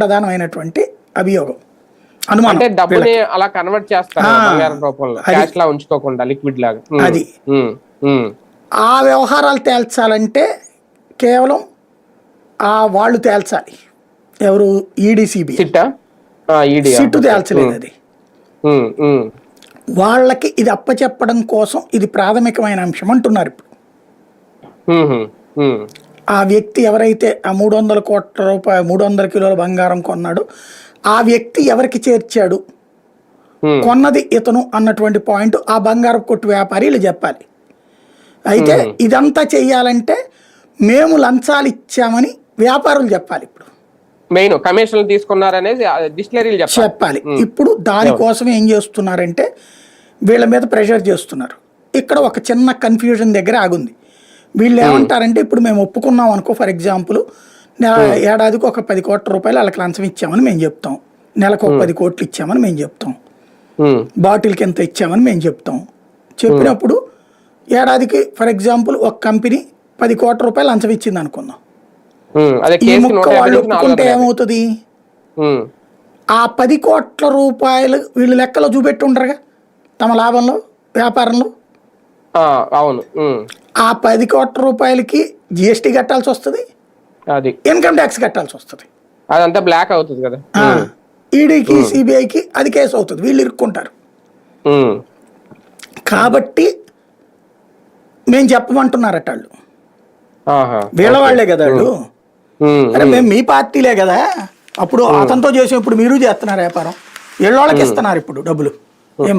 ప్రధానమైనటువంటి అభియోగం. అనుమానం అంటే డబ్బుని అలా కన్వర్ట్ చేస్తారు బంగారం రూపంలో. క్యాష్ లా ఉంచుకోకుండా లిక్విడ్ లాగా. ఉమ్, అది. ఆ వ్యవహారాలు తేల్చాలంటే కేవలం ఆ వాళ్ళు తేల్చాలి. ఎవరు? ఈడీసీబీ సిట్టా? ఆ, ఈడీ సిట్టు తేల్చలేదు అది. వాళ్ళకి ఇది అప్పచెప్పడం కోసం ఇది ప్రాథమికమైన అంశం అంటున్నారు ఇప్పుడు. ఆ వ్యక్తి ఎవరైతే ఆ మూడు వందల కోట్ల రూపాయలు మూడు వందల కిలోల బంగారం కొన్నాడో ఆ వ్యక్తి ఎవరికి చేర్చాడు? కొన్నది ఇతను అన్నటువంటి పాయింట్ ఆ బంగారం కొట్టు వ్యాపారీలు చెప్పాలి. అయితే ఇదంతా చెయ్యాలంటే మేము లంచాలు ఇచ్చామని వ్యాపారులు చెప్పాలి ఇప్పుడు. మెయిన్ కమిషన్లు తీసుకున్నారనేది చెప్పాలి. ఇప్పుడు దానికోసం ఏం చేస్తున్నారంటే వీళ్ళ మీద ప్రెషర్ చేస్తున్నారు. ఇక్కడ ఒక చిన్న కన్ఫ్యూజన్ దగ్గర ఆగుంది. వీళ్ళు ఏమంటారంటే ఇప్పుడు మేము ఒప్పుకున్నాం అనుకో ఫర్ ఎగ్జాంపుల్ ఏడాదికి ఒక పది కోట్ల రూపాయలు వాళ్ళకి లంచం ఇచ్చామని మేము చెప్తాం. నెలకు ఒక పది కోట్లు ఇచ్చామని మేము చెప్తాం. బాటిల్కి ఎంత ఇచ్చామని మేము చెప్తాం. చెప్పినప్పుడు ఏడాదికి ఫర్ ఎగ్జాంపుల్ ఒక కంపెనీ పది కోట్ల రూపాయలు లంచం ఇచ్చింది అనుకుందాం. ఈ ముక్క వాళ్ళు ఒప్పుకుంటే. ఏమవుతుంది? ఆ పది కోట్ల రూపాయలు వీళ్ళు లెక్కలో చూపెట్టి ఉండరుగా? తమ లాభంలో వ్యాపారంలో? అవును ఆ పది కోట్ల రూపాయలకి జిఎస్టీ కట్టాల్సి వస్తుంది? అది. ఇన్కమ్ ట్యాక్స్ కట్టాల్సి వస్తుంది. అదంతా బ్లాక్ అవుతుంది కదా. ఈడీకి సిబిఐకి అది కేసు అవుతుంది వీళ్ళు ఇరుక్కుంటారు. కాబట్టి మేము చెప్పమంటున్నారట వాళ్ళు. వీళ్ళ వాళ్ళే కదా వాళ్ళు. అరే మేము మీ పార్టీలే కదా. అప్పుడు అతనితో చేసినప్పుడు మీరు చేస్తున్నారు వ్యాపారం. వీళ్ళ వాళ్ళకి ఇస్తున్నారు ఇప్పుడు డబ్బులు. ఏం